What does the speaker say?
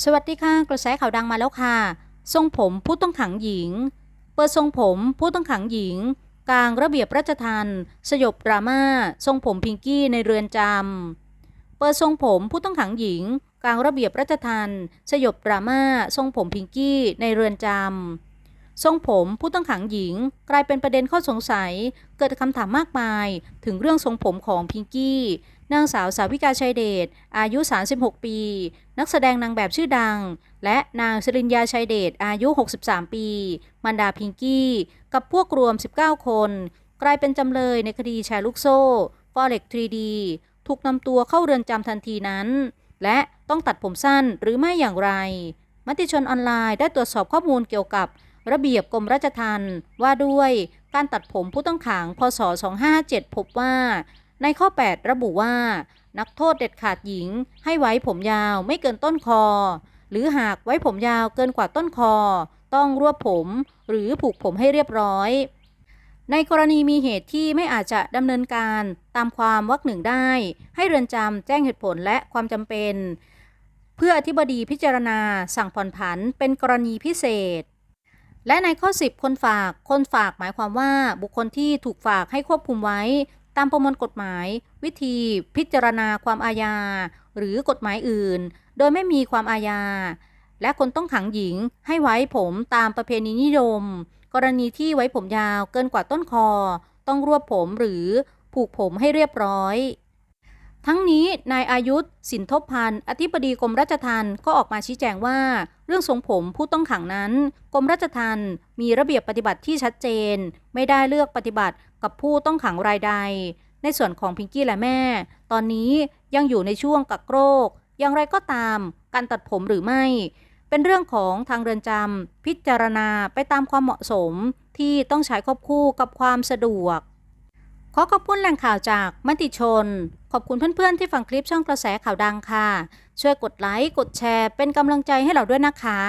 สวัสดีค่ะกระแสข่าวดังมาแล้วค่ะ ทรงผมผู้ต้องขังหญิง เปิดทรงผมผู้ต้องขังหญิง กลางระเบียบราชทันสยบดราม่าทรงผมพิงกี้ในเรือนจำเปิดทรงผมผู้ต้องขังหญิง กลางระเบียบราชทันสยบดราม่าทรงผมพิงกี้ในเรือนจำ ทรงผมผู้ต้องขังหญิง กลายเป็นประเด็นข้อสงสัย เกิดคำถามมากมาย ถึงเรื่องทรงผมของพิงกี้ นางสาวสาวิกาชัยเดช อายุ 36 ปี นักแสดงนางแบบชื่อดัง และนางสริญญาชัยเดช อายุ 63 ปี มันดาพิงกี้ กับพวกรวม 19 คน กลายเป็นจำเลยในคดีแชร์ลูกโซ่ฟอเร็ก 3D ถูกนำตัวเข้าเรือนจำทันทีนั้น และต้องตัดผมสั้นหรือไม่อย่างไร มติชนออนไลน์ได้ตรวจสอบข้อมูลเกี่ยวกับ ระเบียบกรมราชทัณฑ์ว่าด้วยการตัดผมผู้ต้องขังพศ257 พบว่า ในข้อ 8 ระบุว่า นักโทษเด็ดขาดหญิง ให้ไว้ผมยาวไม่เกินต้นคอ หรือหากไว้ผมยาวเกินกว่าต้นคอ ต้องรวบผมหรือผูกผมให้เรียบร้อยในกรณีมีเหตุที่ไม่อาจจะดำเนินการตามความวรรคหนึ่งได้ ให้เรือนจำแจ้งเหตุผลและความจำเป็น เพื่ออธิบดีพิจารณาสั่งผ่อนผันเป็นกรณีพิเศษ และในข้อ 10 คนฝาก คนฝากหมายความว่าบุคคลที่ถูกฝากให้ควบคุมไว้ ตามประมวลกฎหมาย วิธีพิจารณาความอาญา หรือกฎหมายอื่น โดยไม่มีความอาญา และคนต้องขังหญิงให้ไว้ผมตามประเพณีนิยม กรณีที่ไว้ผมยาวเกินกว่าต้นคอ ต้องรวบผมหรือผูกผมให้เรียบร้อย ทั้งนี้นายอายุธสินทบพันธ์อธิบดีกรมราชทัณฑ์ก็ออกมาชี้แจงว่า เรื่องทรงผมผู้ต้องขังนั้นกรมราชทัณฑ์มีระเบียบปฏิบัติที่ชัดเจน ไม่ได้เลือกปฏิบัติกับผู้ต้องขังรายใด ในส่วนของพิงกี้และแม่ ตอนนี้ยังอยู่ในช่วงกักโรค อย่างไรก็ตาม การตัดผมหรือไม่ เป็นเรื่องของทางเรือนจำพิจารณาไปตามความเหมาะสมที่ต้องใช้ควบคู่กับความสะดวก ขอขอบคุณแหล่งข่าวจากมติชน ขอบคุณเพื่อนๆที่ฟังคลิปช่องกระแสข่าวดังค่ะ ช่วยกดไลค์ กดแชร์ เป็นกำลังใจให้เราด้วยนะคะ